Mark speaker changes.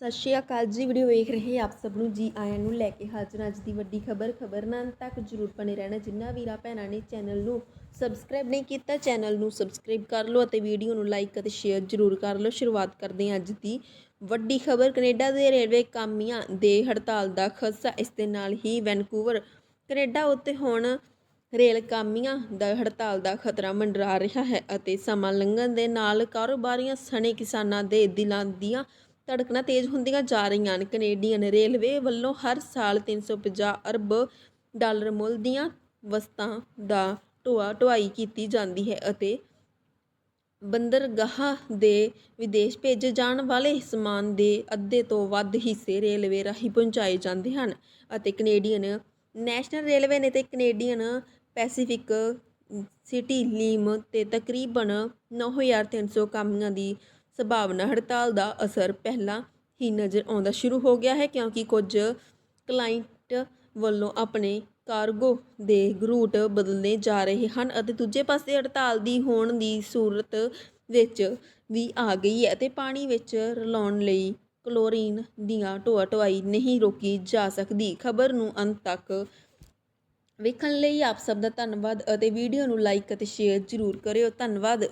Speaker 1: ਸਤਿ ਸ਼੍ਰੀ ਅਕਾਲ ਜੀ, ਵੀਡੀਓ ਵੇਖ ਰਹੇ ਆਪ ਸਭ ਨੂੰ ਜੀ ਆਇਆਂ ਨੂੰ ਲੈ ਕੇ ਹਾਜ਼ਰ ਅੱਜ ਦੀ ਵੱਡੀ ਖਬਰ ਖਬਰ ਨਾਲ ਤੱਕ ਜਰੂਰ ਬਣੇ ਰਹਿਣਾ। ਜਿੰਨਾ ਵੀਰਾ ਭੈਣਾਂ ਨੇ ਚੈਨਲ ਨੂੰ ਸਬਸਕ੍ਰਾਈਬ ਨਹੀਂ ਕੀਤਾ, ਚੈਨਲ ਨੂੰ ਸਬਸਕ੍ਰਾਈਬ ਕਰ ਲਓ ਅਤੇ ਵੀਡੀਓ ਨੂੰ ਲਾਈਕ ਅਤੇ ਸ਼ੇਅਰ ਜਰੂਰ ਕਰ ਲਓ। ਸ਼ੁਰੂਆਤ ਕਰਦੇ ਹਾਂ ਅੱਜ ਦੀ ਵੱਡੀ ਖਬਰ। ਕੈਨੇਡਾ ਦੇ ਰੇਲਵੇ ਕਾਮਿਆਂ ਦੇ ਹੜਤਾਲ ਦਾ ਖਦਸ਼ਾ ਇਸ ਦੇ ਨਾਲ ਹੀ ਵੈਨਕੂਵਰ, ਕੈਨੇਡਾ ਉੱਤੇ ਹੁਣ ਰੇਲ ਕਾਮਿਆਂ ਦਾ ਹੜਤਾਲ ਦਾ ਖਤਰਾ ਮੰਡਰਾ ਰਿਹਾ ਹੈ ਅਤੇ ਸਮਾਂ ਲੰਘਣ ਦੇ ਨਾਲ ਕਾਰੋਬਾਰੀਆਂ ਸਣੇ ਕਿਸਾਨਾਂ ਦੇ ਦਿਲਾਂ ਦੀਆਂ ਧੜਕਣਾਂ ਤੇਜ਼ ਹੁੰਦੀਆਂ ਜਾ ਰਹੀਆਂ ਹਨ। ਕੈਨੇਡੀਅਨ ਰੇਲਵੇ ਵੱਲੋਂ ਹਰ ਸਾਲ 350 ਅਰਬ ਡਾਲਰ ਮੁੱਲ ਦੀਆਂ ਵਸਤਾਂ ਦਾ ਢੋਆ ਢੁਆਈ ਕੀਤੀ ਜਾਂਦੀ ਹੈ ਅਤੇ ਬੰਦਰਗਾਹਾਂ ਦੇ ਵਿਦੇਸ਼ ਭੇਜੇ ਜਾਣ ਵਾਲੇ ਸਮਾਨ ਦੇ ਅੱਧੇ ਤੋਂ ਵੱਧ ਹਿੱਸੇ ਰੇਲਵੇ ਰਾਹੀਂ ਪਹੁੰਚਾਏ ਜਾਂਦੇ ਹਨ ਅਤੇ ਕੈਨੇਡੀਅਨ ਨੈਸ਼ਨਲ ਰੇਲਵੇ ਨੇ ਤੇ ਕੈਨੇਡੀਅਨ ਪੈਸੀਫਿਕ ਸਿਟੀ ਲੀਮ ਤੇ ਤਕਰੀਬਨ 9300 ਕਾਮਿਆਂ ਦੀ ਸੰਭਾਵਨਾ ਹੜਤਾਲ ਦਾ ਅਸਰ ਪਹਿਲਾਂ ਹੀ ਨਜ਼ਰ ਆਉਂਦਾ ਸ਼ੁਰੂ ਹੋ ਗਿਆ ਹੈ, ਕਿਉਂਕਿ ਕੁਝ ਕਲਾਇੰਟ ਵੱਲੋਂ ਆਪਣੇ ਕਾਰਗੋ ਦੇ ਰੂਟ ਬਦਲਨੇ ਜਾ ਰਹੇ ਹਨ ਅਤੇ ਦੂਜੇ ਪਾਸੇ ਹੜਤਾਲ ਦੀ ਹੋਣ ਦੀ ਸੂਰਤ ਵਿੱਚ ਵੀ ਆ ਗਈ ਹੈ ਅਤੇ ਪਾਣੀ ਵਿੱਚ ਰਲਾਉਣ ਲਈ ਕਲੋਰੀਨ ਦੀਆਂ ਢੋਆ ਢੁਆਈ ਨਹੀਂ ਰੋਕੀ ਜਾ ਸਕਦੀ। ਖਬਰ ਨੂੰ ਅੰਤ ਤੱਕ ਵੇਖਣ ਲਈ ਆਪ ਸਭ ਦਾ ਧੰਨਵਾਦ ਅਤੇ ਵੀਡੀਓ ਨੂੰ ਲਾਈਕ ਅਤੇ ਸ਼ੇਅਰ ਜ਼ਰੂਰ ਕਰਿਓ। ਧੰਨਵਾਦ।